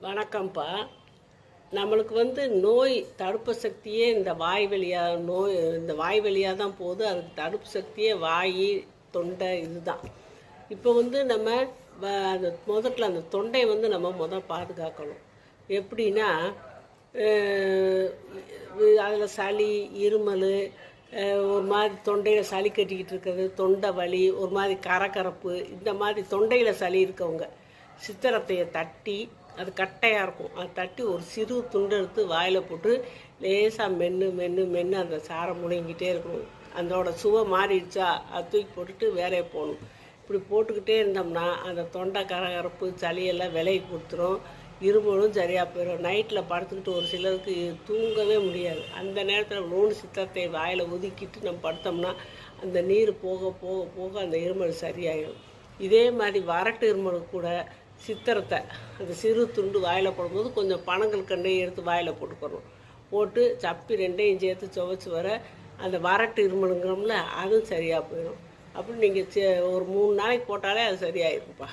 வணக்கம்ப்பா. நம்மளுக்கு வந்து நோய் தடுப்பு சக்தியே இந்த வாய் வழியாக நோய் இந்த வாய் வழியாக தான் போகுது. அதுக்கு தடுப்பு சக்தியே வாய் தொண்டை இதுதான். இப்போ வந்து நம்ம வ- அந்த முதல்ல அந்த தொண்டை வந்து நம்ம முதல் பாதுகாக்கணும். எப்படின்னா அதில் சளி இருமல் ஒரு மாதிரி தொண்டையில் சளி கட்டிக்கிட்டு இருக்கிறது தொண்டை வலி ஒரு மாதிரி கரகரப்பு இந்த மாதிரி தொண்டையில் சளி இருக்கவங்க சித்திரத்தையை தட்டி அது கட்டையாக இருக்கும். அதை தட்டி ஒரு சிறு துண்டு எடுத்து வாயில் போட்டு லேசாக மென்று மென்று மென்று அந்த சாரை முழுங்கிட்டே இருக்கணும். அதோட சுவை மாறிடுச்சா? அதை தூக்கி போட்டுட்டு வேலையை போகணும். இப்படி போட்டுக்கிட்டே இருந்தோம்னா அந்த தொண்டை கரகரப்பு சளியெல்லாம் விலைக்கு கொடுத்துரும். இருமலும் சரியாக போயிடும். நைட்டில் படுத்துக்கிட்டு ஒரு சிலருக்கு தூங்கவே முடியாது. அந்த நேரத்தில் நூணு சித்தத்தை வாயில் ஒதுக்கிட்டு நம்ம படுத்தோம்னா அந்த நீர் போக போக போக அந்த இருமல் சரியாயிடும் இதே மாதிரி வறட்டு இருமலுக்கு கூட சித்திரத்தை அந்த சிறு துண்டு வாயில் போடும்போது கொஞ்சம் பணங்கள் கண்டையும் எடுத்து வாயில் போட்டுக்கணும். போட்டு சப்பி ரெண்டையும் சேர்த்து துவைச்சி வர அந்த வரட்டு இருமலுங்கிறோம்ல அதுவும் சரியாக போயிடும். அப்படி நீங்கள் ஒரு மூணு நாளைக்கு போட்டாலே அது சரியாயிருக்குப்பா